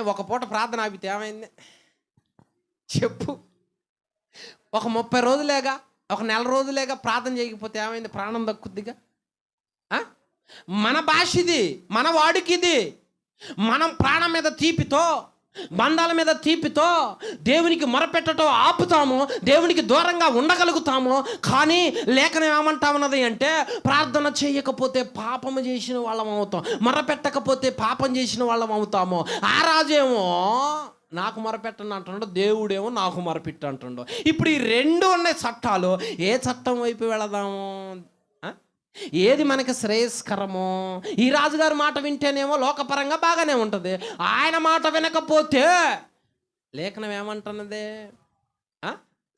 ఒక పూట ప్రార్థన ఆపితే ఏమైంది? చెప్పు. ఒక ముప్పై రోజులేగా ఒక నెల రోజులేగా ప్రార్థన చేయకపోతే ఏమైంది? ప్రాణం దక్కుద్దిగా? మన భాష ఇది మన వాడికి ఇది. మనం ప్రాణం మీద తీపితో బంధాల మీద తీపితో దేవునికి మొరపెట్టటం ఆపుతాము దేవునికి దూరంగా ఉండగలుగుతాము. కానీ లేఖనం ఏమంటామన్నది అంటే ప్రార్థన చేయకపోతే పాపము చేసిన వాళ్ళం అవుతాం మొరపెట్టకపోతే పాపం చేసిన వాళ్ళం అవుతాము. ఆ రాజేమో నాకు మొరపెట్టను అంటుండో దేవుడేమో నాకు మొరపెట్టు అంటుండో ఇప్పుడు ఈ రెండు ఉన్నాయి చట్టాలు. ఏ చట్టం వైపు వెళదాము? ఏది మనకి శ్రేయస్కరమో ఈ రాజుగారి మాట వింటేనేమో లోకపరంగా బాగానే ఉంటుంది. ఆయన మాట వినకపోతే లేఖనం ఏమంటున్నది?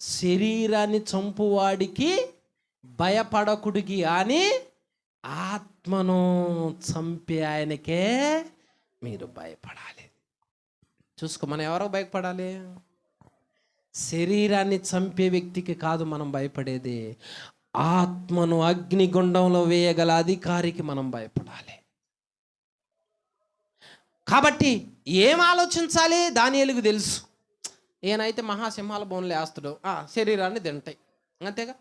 శరీరాన్ని చంపువాడికి భయపడకుడికి అని ఆత్మను చంపే ఆయనకే మీరు భయపడాలి. చూసుకో మనం ఎవరో భయపడాలి? శరీరాన్ని చంపే వ్యక్తికి కాదు మనం భయపడేది. ఆత్మను అగ్నిగుండంలో వేయగల అధికారికి మనం భయపడాలి. కాబట్టి ఏం ఆలోచించాలి? దానియలుగు తెలుసు. ఏనైతే మహాసింహాల బోన్లు వేస్తాడు ఆ, శరీరాన్ని తింటాయి. అంతేగా?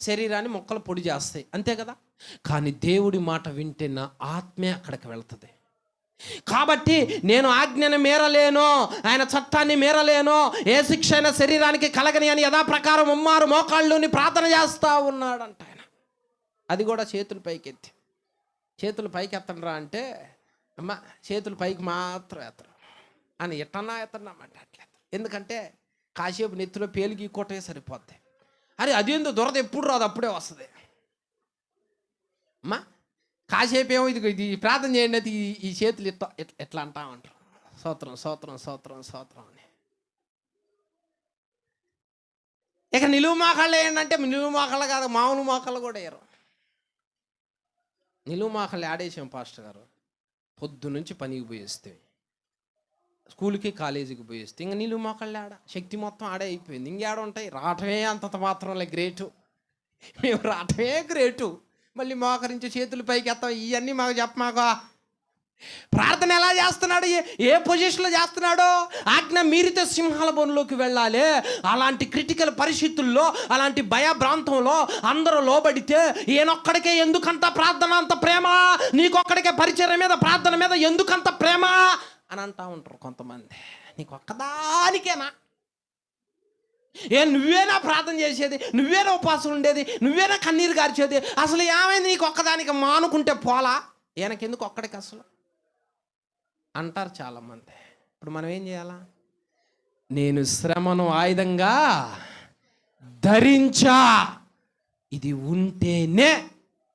శరీరాన్ని మొక్కలు పొడి చేస్తాయి. అంతే కదా? కానీ దేవుడి మాట వింటే నా ఆత్మే అక్కడికి వెళ్తుంది. కాబట్టి నేను ఆజ్ఞను మేరలేను ఆయన చట్టాన్ని మేరలేను ఏ శిక్ష అయినా శరీరానికి కలగని అని యథాప్రకారం ఉమ్మారు మోకాళ్ళుని ప్రార్థన చేస్తూ ఉన్నాడంట ఆయన. అది కూడా చేతులు పైకి ఎత్తి చేతులు పైకి ఎత్తండ్రా అంటే అమ్మ చేతులు పైకి మాత్రం ఎత్తరు. అని ఎట్టన్నా ఎత్తన్నామంటే అట్లా ఎందుకంటే కాసేపు నెత్తిలో పేలిగి కొట్టే సరిపోద్ది. అరే అదేందో దొరద ఎప్పుడు రాదు అప్పుడే వస్తుంది. అమ్మా కాసేపు ఏమో ఇది ఇది ప్రార్థన చేయండి అయితే ఈ చేతులు ఇట్లా ఎట్లా అంటా ఉంటారు. సోత్రం సోత్రం సోత్రం సోత్రం అని. ఇక నిలువు మోకాళ్ళు ఏంటంటే నిలువు మోకాళ్ళు కాదు మామూలు మోకాళ్ళు కూడా వేయరు. నిలువు మోకాళ్ళు ఆడేసాం పాస్టర్ గారు. పొద్దు నుంచి పనికి పోయేస్తే స్కూల్కి కాలేజీకి పోయేస్తే ఇంకా నిలువు మోకాళ్ళు ఆడ. శక్తి మొత్తం ఆడే అయిపోయింది. ఇంకేడ ఉంటాయి? రావటమే అంతంత మాత్రంలే గ్రేటు. మేము రావటమే గ్రేటు. మళ్ళీ మోకరించి చేతులు పైకి ఎత్తాం ఇవన్నీ మాకు చెప్పమాకో ప్రార్థన ఎలా చేస్తున్నాడు? ఏ- పొజిషన్లో చేస్తున్నాడో? ఆజ్ఞ మీరితో సింహాల బోన్లోకి వెళ్ళాలి. అలాంటి క్రిటికల్ పరిస్థితుల్లో అలాంటి భయభ్రాంతంలో అందరూ లోబడితే ఈయనొక్కడికే ఎందుకంత ప్రార్థన అంత ప్రేమ? నీకొక్కడికే పరిచయం మీద ప్రార్థన మీద ఎందుకంత ప్రేమ? అని అంటా ఉంటారు కొంతమంది. నీకు ఒక్కదానికేనా ఏ నువ్వేనా ప్రార్థన చేసేది? నువ్వేనా ఉపాసం ఉండేది? నువ్వేనా కన్నీరు గార్చేది? అసలు ఏమైంది నీకు ఒక్కదానికి మానుకుంటే పోలా? ఈయనకెందుకు ఒక్కడికి అసలు? అంటారు చాలామంది. ఇప్పుడు మనం ఏం చేయాలా? నేను శ్రమను ఆయుధంగా ధరించా. ఇది ఉంటేనే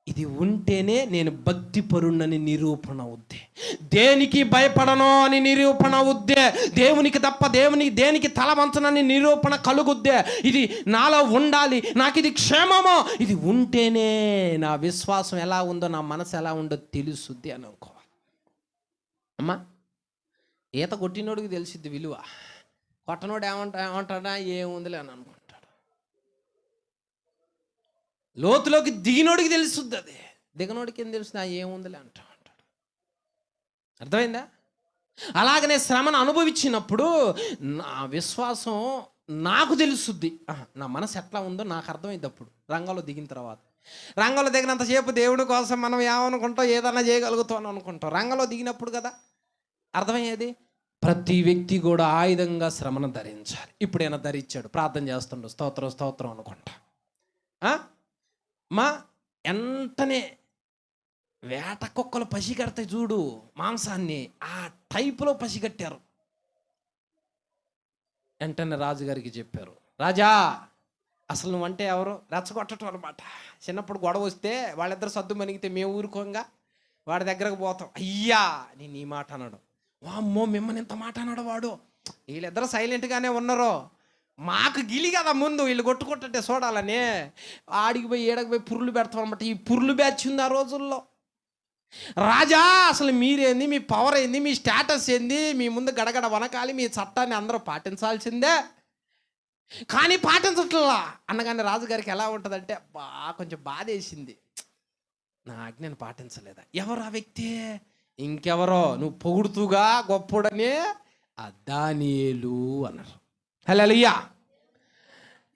ఇది ఉంటేనే నేను భక్తిపరుణని నిరూపణ అవుద్ది. దేనికి భయపడను అని నిరూపణ ఉద్దే. దేవునికి తప్ప దేవునికి దేనికి తల వంచనని నిరూపణ కలుగుద్దే. ఇది నాలో ఉండాలి నాకు ఇది క్షేమమో. ఇది ఉంటేనే నా విశ్వాసం ఎలా ఉందో నా మనసు ఎలా ఉందో తెలుసుద్ది అని అనుకోవాలి. అమ్మా ఈత కొట్టినోడికి తెలిసిద్ది విలువ. కొట్టనోడు ఏమంటా ఏమంటాడా? ఏముందిలే అని అనుకుంటాడు. లోతులోకి దిగినోడికి తెలుస్తుంది అది. దిగనోడికి ఏం తెలుస్తుంది ఏముందిలే అంటాడు. అర్థమైందా? అలాగనే శ్రమను అనుభవించినప్పుడు నా విశ్వాసం నాకు తెలుసుద్ది. ఆహా, నా మనసు ఎట్లా ఉందో నాకు అర్థమైంది అప్పుడు. రంగంలో దిగిన తర్వాత. రంగంలో దిగినంతసేపు దేవుడి కోసం మనం ఏమనుకుంటాం ఏదన్నా చేయగలుగుతాం అనుకుంటాం. రంగంలో దిగినప్పుడు కదా? అర్థమయ్యేది? ప్రతి వ్యక్తి కూడా ఆయుధంగా శ్రమను ధరించాలి. ఇప్పుడైనా ధరించాడు ప్రార్థన చేస్తుండడు స్తోత్రం స్తోత్రం అనుకుంటా. మా వెంటనే వేట కుక్కలు పసిగడతాయి చూడు మాంసాన్ని ఆ టైపులో పసిగట్టారు. వెంటనే రాజుగారికి చెప్పారు రాజా అసలు నువ్వంటే ఎవరు? రెచ్చగొట్టడం అనమాట చిన్నప్పుడు గొడవ వస్తే వాళ్ళిద్దరు సద్దు మనిగితే మేము ఊరుకోంగా వాడి దగ్గరకు పోతాం. అయ్యా నేను ఈ మాట అనడం. వామ్మో మిమ్మల్ని ఇంత మాట అన్నాడు వాడు. వీళ్ళిద్దరు సైలెంట్గానే ఉన్నారు. మాకు గిలి కదా ముందు వీళ్ళు కొట్టుకుంటుంటే చూడాలని. ఆడికి పోయి ఏడకి పోయి పుర్లు పెడతాం అనమాట ఈ పుర్లు బ్యాచ్ ఉంది ఆ రోజుల్లో. రాజా అసలు మీరేంది? మీ పవర్ ఏంది? మీ స్టేటస్ ఏంది? మీ ముందు గడగడ వనకాలి మీ చట్టాన్ని అందరూ పాటించాల్సిందే. కానీ పాటించట్లా. అన్నగానే రాజుగారికి ఎలా ఉంటుందంటే బా కొంచెం బాధ వేసింది నా ఆజ్ఞను పాటించలేదా? ఎవరు ఆ వ్యక్తి? ఇంకెవరో? నువ్వు పొగుడుతూగా గొప్పడని అద్దానీలు అన్నారు. హలో హలోయ్యా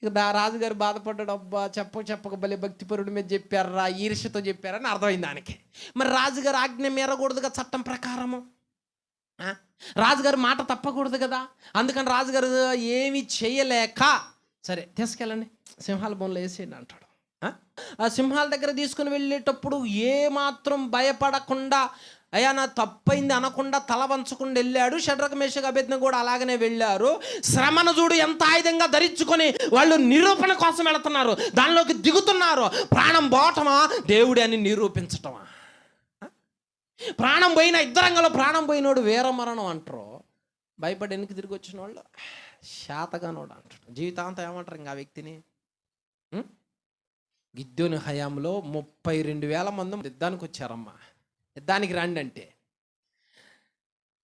ఇక రాజుగారు బాధపడ్డాడు అబ్బా చెప్ప చెప్పక భలే భక్తిపరుడి మీద చెప్పారా ఈర్ష్యతో చెప్పారని అర్థమైంది దానికి. మరి రాజుగారు ఆజ్ఞ మేరకూడదుగా చట్టం ప్రకారము? రాజుగారు మాట తప్పకూడదు కదా? అందుకని రాజుగారు ఏమి చేయలేక సరే తీసుకెళ్ళండి. సింహాల బొమ్మలో వేసేయండి అంటాడు. ఆ? సింహాల దగ్గర తీసుకుని వెళ్ళేటప్పుడు ఏ మాత్రం భయపడకుండా అయ్యా నా తప్పైంది అనకుండా తల వంచకుండా వెళ్ళాడు. షడ్రక మేషక అభ్యర్థిని కూడా అలాగనే వెళ్ళారు. శ్రమను చూడు ఎంత ఆయుధంగా ధరించుకొని వాళ్ళు నిరూపణ కోసం వెళుతున్నారు. దానిలోకి దిగుతున్నారు. ప్రాణం పోవటమా? దేవుడి అని నిరూపించటమా? ప్రాణం పోయిన ఇద్దరంగంలో ప్రాణం పోయినోడు వీరమరణం అంటారు. భయపడి వెనక్కి తిరిగి వచ్చిన వాళ్ళు శాతగానోడు అంటారు జీవితాంతం ఏమంటారు ఇంకా ఆ వ్యక్తిని? గిద్యోని హయాంలో ముప్పై రెండు వేల మంది యుద్ధానికి వచ్చారమ్మా యుద్ధానికి రండి అంటే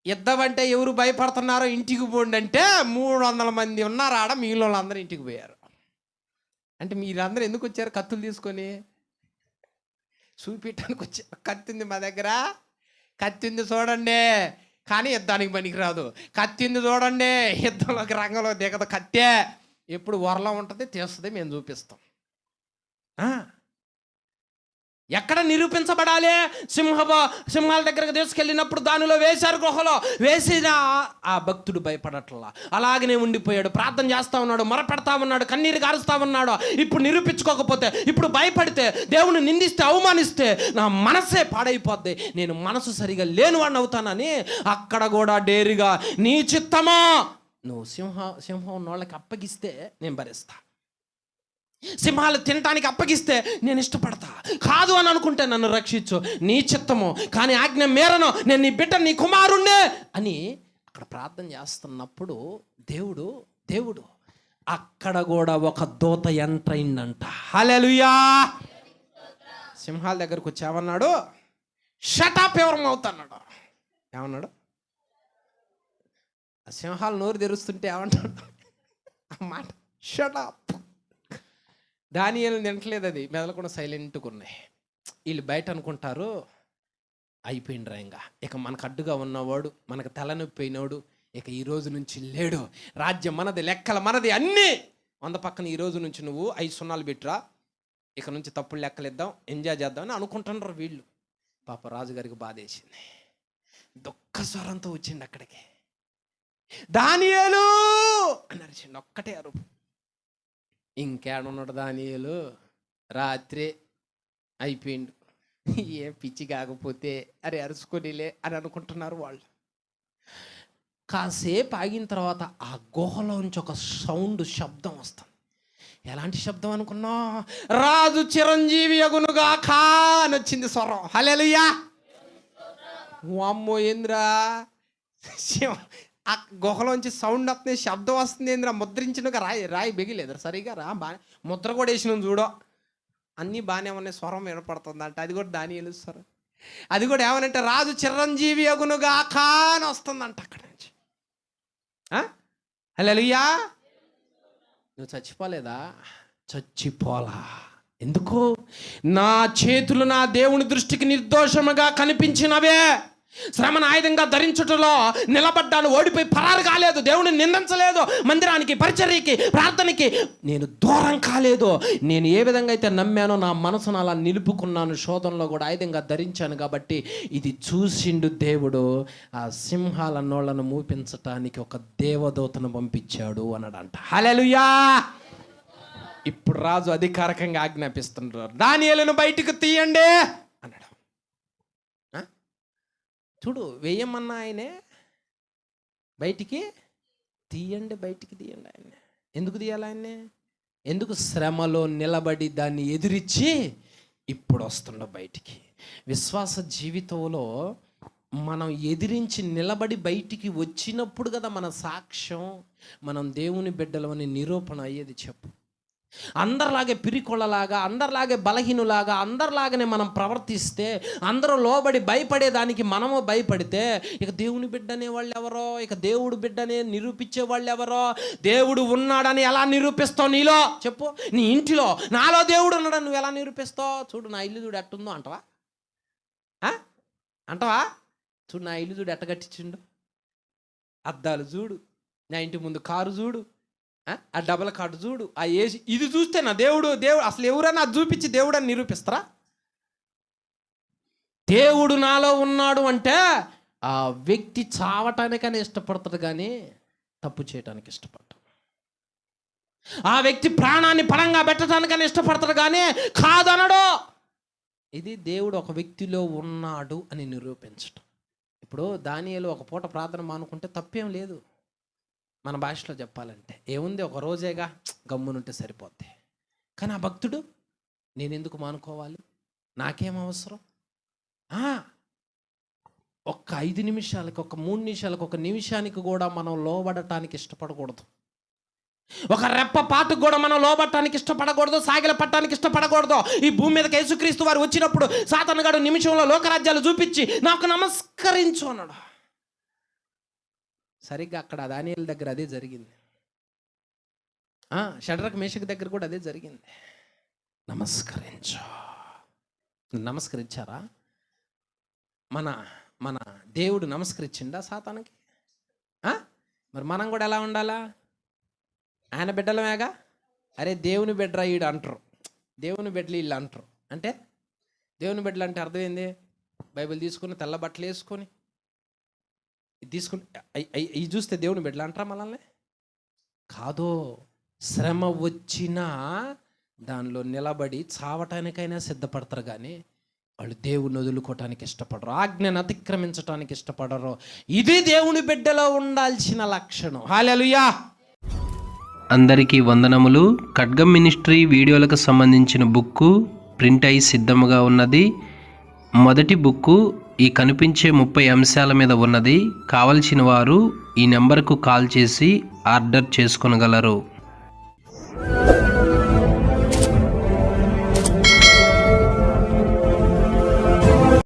యుద్ధం అంటే ఎవరు భయపడుతున్నారో ఇంటికి పోండి అంటే మూడు వందల మంది ఉన్నారు ఆడ మిగిలిన వాళ్ళందరూ ఇంటికి పోయారు. అంటే మీరందరూ ఎందుకు వచ్చారు కత్తులు తీసుకొని? చూపించడానికి వచ్చారు కత్తి ఉంది మా దగ్గర. కత్తి ఉంది చూడండి. కానీ యుద్ధానికి పనికిరాదు. కత్తి ఉంది చూడండి. యుద్ధంలోకి రంగంలో దిగదు. కత్తే. ఎప్పుడు వరలో ఉంటుంది తీస్తుంది మేము చూపిస్తాం. ఎక్కడ నిరూపించబడాలి? సింహ సింహాల దగ్గరకు తీసుకెళ్ళినప్పుడు దానిలో వేశారు గుహలో. వేసిన ఆ భక్తుడు భయపడట్లా. అలాగనే ఉండిపోయాడు. ప్రార్థన చేస్తా ఉన్నాడు మొరపెడతా ఉన్నాడు కన్నీరు గారుస్తా ఉన్నాడు. ఇప్పుడు నిరూపించుకోకపోతే ఇప్పుడు భయపడితే దేవుని నిందిస్తే అవమానిస్తే నా మనసే పాడైపోద్ది. నేను మనసు సరిగా లేనివాడిని అవుతానని అక్కడ కూడా డేరిగా నీ చిత్తమా? నువ్వు సింహ సింహం ఉన్నోళ్ళకి అప్పగిస్తే నేను భరిస్తా. సింహాలు తినటానికి అప్పగిస్తే నేను ఇష్టపడతా. కాదు అని అనుకుంటే నన్ను రక్షించు. నీ చిత్తము కానీ ఆజ్ఞ మేరను నేను నీ బిడ్డ నీ కుమారుణ్ణే అని అక్కడ ప్రార్థన చేస్తున్నప్పుడు దేవుడు దేవుడు అక్కడ కూడా ఒక దూత ఎంటర్ అయిందంట. హలెలుయా సింహాల దగ్గరకు వచ్చామన్నాడు షటాప్ ఎవరం అవుతున్నాడు ఏమన్నాడు? ఆ సింహాలు నోరు తెరుస్తుంటే ఏమంటాడు ఆ మాట షటాప్ దాని తింటలేదు అది మెదలకుండా సైలెంట్గా ఉన్నాయి. వీళ్ళు బయట అనుకుంటారు అయిపోయిండ్రా ఇంకా ఇక మనకు అడ్డుగా ఉన్నవాడు మనకు తలనొప్పి అయినోడు ఇక ఈ రోజు నుంచి లేడు. రాజ్యం మనది లెక్కల మనది అన్నీ. వంద పక్కన ఈ రోజు నుంచి నువ్వు ఐదు సున్నాలు పెట్టురా. ఇక నుంచి తప్పుడు లెక్కలిద్దాం ఎంజాయ్ చేద్దామని అనుకుంటున్నారు వీళ్ళు. పాప రాజుగారికి బాధేసింది. దుఃఖ స్వరంతో వచ్చిండు అక్కడికి. దానియాలు! అని అరిచిండు ఒక్కటే అరుపు. ఇంకేడున్నాడు దానియలు. రాత్రి అయిపోయిండు. ఏ పిచ్చి కాకపోతే అరే అరుచుకొనిలే అని అనుకుంటున్నారు వాళ్ళు. కాసేపు ఆగిన తర్వాత ఆ గుహలోంచి ఒక సౌండ్ శబ్దం వస్తుంది. ఎలాంటి శబ్దం అనుకున్నా? రాజు చిరంజీవి అగునుగా కా అని వచ్చింది స్వరం. హలెలుయా అమ్మో ఏంద్రా? శివ- ఆ గుహలోంచి సౌండ్ వస్తుంది శబ్దం వస్తుంది ఏంద్రా? ముద్రించినగా రాయి రాయి బిగిలేదు సరిగా రా బా ముద్ర కూడా వేసిన చూడో. అన్నీ బాగానే ఉన్నాయి స్వరం వినపడుతుంది అంటే. అది కూడా దాని వెలుస్తారు అది కూడా ఏమనంటే రాజు చిరంజీవి అగునుగా ఖా వస్తుందంట అక్కడ నుంచి. హలోయా నువ్వు చచ్చిపోలేదా? చచ్చిపోలా. ఎందుకు? నా చేతులు నా దేవుని దృష్టికి నిర్దోషముగా కనిపించినవే. శ్రమను ఆయుధంగా ధరించుటలో నిలబడ్డాను ఓడిపోయి పరారు కాలేదు దేవుని నిందించలేదు మందిరానికి పరిచర్యకి ప్రార్థనకి. నేను దూరం కాలేదు. నేను ఏ విధంగా అయితే నమ్మానో నా మనసును అలా నిలుపుకున్నాను శోధనలో కూడా ఆయుధంగా ధరించాను కాబట్టి ఇది చూసిండు దేవుడు ఆ సింహాల నోళ్ళను మూపించటానికి ఒక దేవదూతను పంపించాడు అన్నాడంట. హలెలుయా ఇప్పుడు రాజు అధికారికంగా ఆజ్ఞాపిస్తున్నారు దానియలను బయటకు తీయండి. చూడు వేయమన్నా ఆయనే బయటికి తీయండి బయటికి తీయండి ఆయన్ని. ఎందుకు తీయాలి ఆయన్ని? ఎందుకు శ్రమలో నిలబడి దాన్ని ఎదిరించి ఇప్పుడు వస్తుండ బయటికి? విశ్వాస జీవితంలో మనం ఎదిరించి నిలబడి బయటికి వచ్చినప్పుడు కదా మన సాక్ష్యం. మనం దేవుని బిడ్డలమని నిరూపణ అయ్యేది చెప్పు. అందరిలాగే పిరికొళ్ళలాగా అందరిలాగే బలహీనులాగా అందరిలాగానే మనం ప్రవర్తిస్తే అందరూ లోబడి భయపడేదానికి మనము భయపడితే ఇక దేవుని బిడ్డ అనే వాళ్ళు ఎవరో ఇక దేవుడు బిడ్డనే నిరూపించే వాళ్ళు ఎవరో దేవుడు ఉన్నాడని ఎలా నిరూపిస్తావు నీలో? చెప్పు. నీ ఇంటిలో. నాలో దేవుడు ఉన్నాడని నువ్వు ఎలా నిరూపిస్తావు? చూడు నా ఇల్లు చూడు ఎట్టుందో అంటవా? అంటవా? చూడు నా ఇల్లు చూడు ఎట్ట కట్టించిండు? అద్దాలు చూడు నా ఇంటి ముందు కారు చూడు ఆ? డబల్ కార్డు చూడు. ఆ ఏసి ఇది చూస్తే నా దేవుడు దేవుడు అసలు ఎవరైనా అది చూపించి దేవుడు అని నిరూపిస్తారా? దేవుడు నాలో ఉన్నాడు అంటే ఆ వ్యక్తి చావటానికనే ఇష్టపడతాడు కానీ తప్పు చేయటానికి ఇష్టపడతాడు ఆ వ్యక్తి ప్రాణాన్ని పరంగా పెట్టడానికని ఇష్టపడతాడు కానీ కాదనడు. ఇది దేవుడు ఒక వ్యక్తిలో ఉన్నాడు అని నిరూపించటం. ఇప్పుడు దానియలు ఒక పూట ప్రార్థన మానుకుంటే తప్పేం లేదు. మన భాషలో చెప్పాలంటే ఏముంది ఒక రోజేగా గమ్మునుంటే సరిపోద్ది. కానీ ఆ భక్తుడు నేనెందుకు మానుకోవాలి? నాకేం అవసరం? ఒక్క ఐదు నిమిషాలకి ఒక మూడు నిమిషాలకు ఒక నిమిషానికి కూడా మనం లోబడటానికి ఇష్టపడకూడదు. ఒక రెప్ప పాటుకు కూడా మనం లోబట్టడానికి ఇష్టపడకూడదు సాగిల పట్టడానికి ఇష్టపడకూడదు. ఈ భూమి మీదకి యేసుక్రీస్తు వారు వచ్చినప్పుడు సాతనగాడు నిమిషంలో లోకరాజ్యాలు చూపించి నాకు నమస్కరించు అన్నాడు. సరిగ్గా అక్కడ అదానీల దగ్గర అదే జరిగింది. షడ్రక్ మేషక్ దగ్గర కూడా అదే జరిగింది. నమస్కరించు. నమస్కరించారా? మన మన దేవుడు నమస్కరించిండా సాతానికి? మరి మనం కూడా ఎలా ఉండాలా? ఆయన బిడ్డలమేగా? అరే దేవుని బిడ్డరా ఈడు అంటారు. దేవుని బిడ్డలు వీళ్ళు అంటారు. అంటే దేవుని బిడ్డలు అంటే అర్థమైంది బైబిల్ తీసుకుని తెల్ల బట్టలు వేసుకొని తీసుకుని అయ్- చూస్తే దేవుని బిడ్డలు అంటారా మనల్ని? కాదో శ్రమ వచ్చినా దానిలో నిలబడి చావటానికైనా సిద్ధపడతారు కానీ వాళ్ళు దేవుని వదులుకోవటానికి ఇష్టపడరు ఆజ్ఞను అతిక్రమించటానికి ఇష్టపడరు. ఇది దేవుని బిడ్డలో ఉండాల్సిన లక్షణం. హాలెలుయా అందరికీ వందనములు. ఖడ్గం మినిస్ట్రీ వీడియోలకు సంబంధించిన బుక్కు ప్రింట్ అయి సిద్ధముగా ఉన్నది. మొదటి బుక్కు ఈ కనిపించే ముప్పై అంశాల మీద ఉన్నది కావలసిన వారు ఈ నెంబర్కు కాల్ చేసి ఆర్డర్ చేసుకొనగలరు.